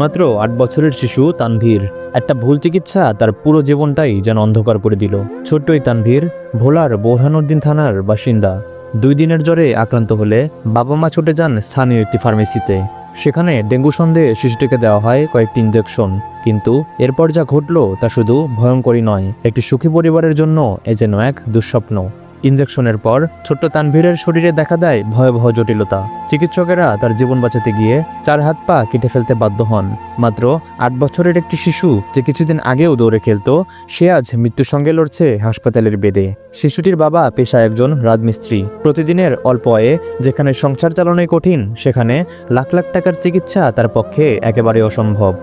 মাত্র আট বছরের শিশু তানভীর। একটা ভুল চিকিৎসা তার পুরো জীবনটাই যেন অন্ধকার করে দিল। ছোট্ট এই তানভীর, ভোলার বোরহানুদ্দিন থানার বাসিন্দা। দুই দিনের জ্বরে আক্রান্ত হলে বাবা মা ছুটে যান স্থানীয় একটি ফার্মেসিতে। সেখানে ডেঙ্গু সন্দেহে শিশুটিকে দেওয়া হয় কয়েকটি ইঞ্জেকশন কিন্তু এরপর যা ঘটল তা শুধু ভয়ঙ্করই নয়, একটি সুখী পরিবারের জন্য এ যেন এক দুঃস্বপ্ন। ইঞ্জেকশনের পর ছোট্ট তানভীরের শরীরে দেখা দেয় ভয়াবহ জটিলতা। চিকিৎসকেরা তার জীবন বাঁচাতে গিয়ে চার হাত পা কেটে ফেলতে বাধ্য হন। মাত্র আট বছরের একটি শিশু যে কিছুদিন আগেও দৌড়ে খেলতো, সে আজ মৃত্যুর সঙ্গে লড়ছে হাসপাতালের বেদে। শিশুটির বাবা পেশা একজন রাজমিস্ত্রি। প্রতিদিনের অল্প আয়ে যেখানে সংসার চালানোই কঠিন, সেখানে লাখ লাখ টাকার চিকিৎসা তার পক্ষে একেবারে অসম্ভব।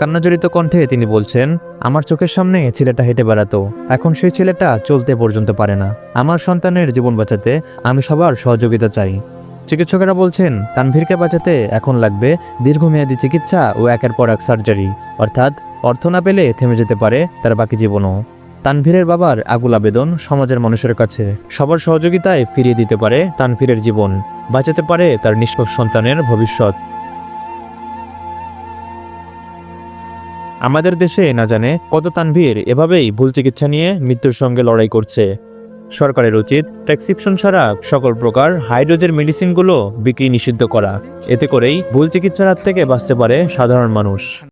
কান্নাজড়িত কণ্ঠে তিনি বলছেন, আমার চোখের সামনে ছেলেটা হেঁটে বেড়াতো। এখন সেই ছেলেটা চলতে পর্যন্ত পারে না। আমার সন্তানের জীবন বাঁচাতে আমি সবার সহযোগিতা চাই। চিকিৎসকেরা বলছেন, তানভীরকে বাঁচাতে এখন লাগবে দীর্ঘমেয়াদী চিকিৎসা ও একের পর এক সার্জারি। অর্থাৎ অর্থ না পেলে থেমে যেতে পারে তার বাকি জীবনও। তানভীরের বাবার আগুল আবেদন সমাজের মানুষের কাছে। সবার সহযোগিতায় ফিরিয়ে দিতে পারে তানভীরের জীবন। বাঁচাতে পারে তার নিষ্পাপ সন্তানের ভবিষ্যৎ। আমাদের দেশে না জানে কত তানভীর এভাবেই ভুল চিকিৎসা নিয়ে মৃত্যুর সঙ্গে লড়াই করছে। সরকারের উচিত প্রেসক্রিপশন ছাড়া সকল প্রকার হাইড্রোজের মেডিসিনগুলো বিক্রি নিষিদ্ধ করা। এতে করেই ভুল চিকিৎসার হাত থেকে বাঁচতে পারে সাধারণ মানুষ।